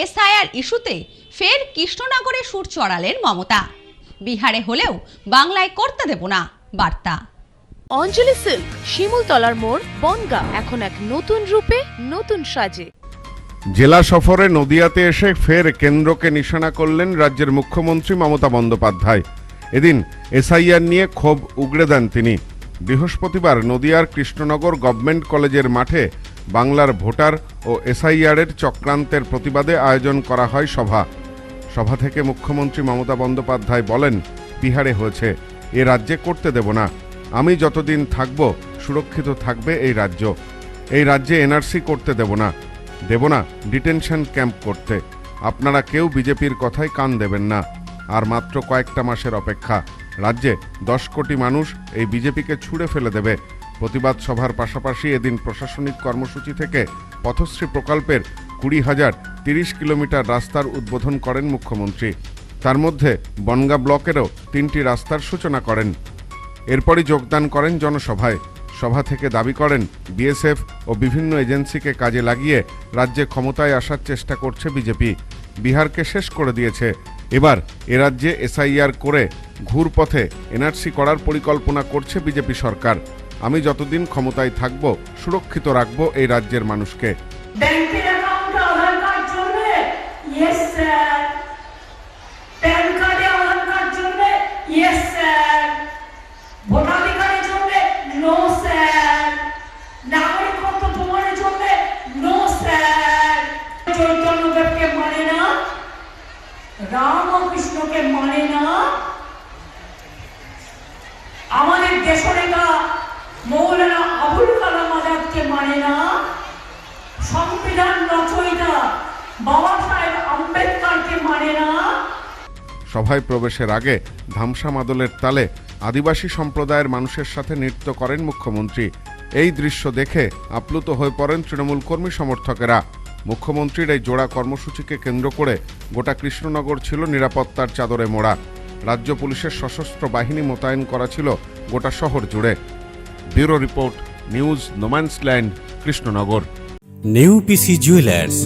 SIR ইস্যুতে ফের কৃষ্ণনগরে সুর চড়ালেন মমতা। বিহারে হলেও বাংলায় করতে দেব না বার্তা। অঞ্জলি সিল্ক শিমুলতলার মোড় বনগা এখন এক নতুন রূপে নতুন সাজে। জেলা সফরে নদিয়াতে এসে ফের কেন্দ্রকে নিশানা করলেন রাজ্যের মুখ্যমন্ত্রী মমতা বন্দ্যোপাধ্যায়। এদিন এসআইআর নিয়ে ক্ষোভ উগড়ে দেন তিনি। বৃহস্পতিবার নদিয়ার কৃষ্ণনগর গভর্নমেন্ট কলেজের মাঠে বাংলার ভোটার ও এসআইআরের চক্রান্তের প্রতিবাদে আয়োজন করা হয় সভা। সভা থেকে মুখ্যমন্ত্রী মমতা বন্দ্যোপাধ্যায় বলেন, বিহারে হয়েছে। এ রাজ্যে করতে দেব না। আমি যতদিন থাকব, সুরক্ষিত থাকবে এই রাজ্য। এই রাজ্যে এনআরসি করতে দেব না। দেব না ডিটেনশন ক্যাম্প করতে। আপনারা কেউ বিজেপির কথায় কান দেবেন না। আর মাত্র কয়েকটা মাসের অপেক্ষা। রাজ্যে দশ কোটি মানুষ এই বিজেপিকে ছুঁড়ে ফেলে দেবে। প্রতিবাদ সভার পাশাপাশি এদিন প্রশাসনিক কর্মসূচি থেকে পথশ্রী প্রকল্পের কুড়ি হাজার তিরিশ কিলোমিটার রাস্তার উদ্বোধন করেন মুখ্যমন্ত্রী। তার মধ্যে বনগা ব্লকেরও তিনটি রাস্তার সূচনা করেন। এরপরই যোগদান করেন জনসভায়। সভা থেকে দাবি করেন, বিএসএফ ও বিভিন্ন এজেন্সিকে কাজে লাগিয়ে রাজ্যে ক্ষমতায় আসার চেষ্টা করছে বিজেপি। বিহারকে শেষ করে দিয়েছে। এবার এ রাজ্যে এসআইআর করে ঘুরপথে এনআরসি করার পরিকল্পনা করছে বিজেপি সরকার। আমি যতদিন ক্ষমতায় থাকব সুরক্ষিত রাখব এই রাজ্যের মানুষকে। ব্যাংকের অ্যাকাউন্টে আধার কার্ড চলবে ইয়েস স্যার প্যান কার্ডে আধার কার্ড চলবে ইয়েস স্যার ভোটাধিকারে চলবে নো স্যার নাগরিকত্ব প্রমাণে চলবে নো স্যার চৈতন্যদেবকে মানে না রামকৃষ্ণকে মানে না আমাদের দেশনেতা মৌলানা আবুল কালাম আজাদকে মানে না সংবিধান রচয়িতা মানে সভায় প্রবেশের আগে ধামসা মাদলের তালে আদিবাসী সম্প্রদায়ের মানুষের সাথে নৃত্য করেন মুখ্যমন্ত্রী। এই দৃশ্য দেখে আপ্লুত হয়ে পড়েন তৃণমূল কর্মী সমর্থকেরা। মুখ্যমন্ত্রীর এই জোড়া কর্মসূচিকে কেন্দ্র করে গোটা কৃষ্ণনগর ছিল নিরাপত্তার চাদরে মোড়া। রাজ্য পুলিশের সশস্ত্র বাহিনী মোতায়েন করা ছিল গোটা শহর জুড়ে। Bureau report, news no man's land Krishnanagar. New PC jewellers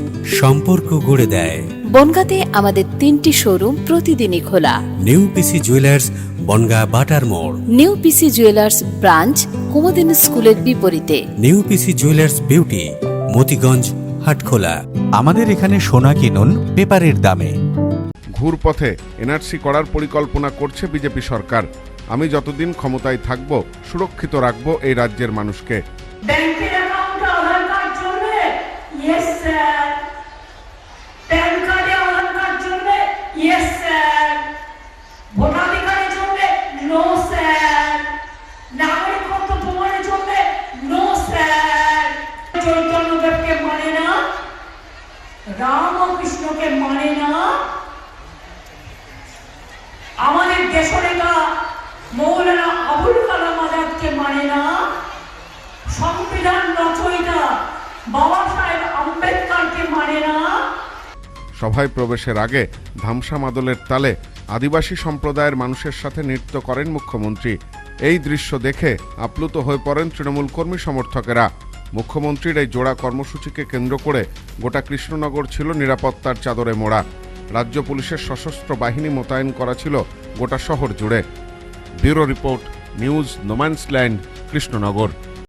সম্পর্ক গড়ে দেয়। বনগাঁতে আমাদের তিনটি শোরুম প্রতিদিনই খোলা। নেউপিসি জুয়েলার্স বনগা বাটার মোড়। নিউ পিসি জুয়েলার্স ব্রাঞ্চ কুমদিন স্কুলের বিপরীতে। New PC jewellers beauty Motiganj Hatkhola. আমাদের এখানে সোনা কিনুন পেপারের দামে। ঘুরপথে এনআরসি করার পরিকল্পনা করছে বিজেপি সরকার। আমি যতদিন ক্ষমতায় থাকব সুরক্ষিত রাখব এই রাজ্যের মানুষকে ব্যাংকের অ্যাকাউন্টে আধার কার্ড চলবে ইয়েস স্যার মানে না রামকৃষ্ণকে মানে না আমাদের দেশনেতা মৌলানা আবুল মানে না সংবিধান রচয়িতা বাবা সাহেব আম্বেদকারকে মানে না সভায় প্রবেশের আগে ধামসা মাদলের তালে আদিবাসী সম্প্রদায়ের মানুষের সাথে নৃত্য করেন মুখ্যমন্ত্রী। এই দৃশ্য দেখে আপ্লুত হয়ে পড়েন তৃণমূল কর্মী সমর্থকেরা। মুখ্যমন্ত্রীর এই জোড়া কর্মসূচিকে কেন্দ্র করে গোটা কৃষ্ণনগর ছিল নিরাপত্তার চাদরে মোড়া। রাজ্য পুলিশের সশস্ত্র বাহিনী মোতায়েন করা ছিল গোটা শহর জুড়ে। Bureau report, news no man's land Krishnanagar.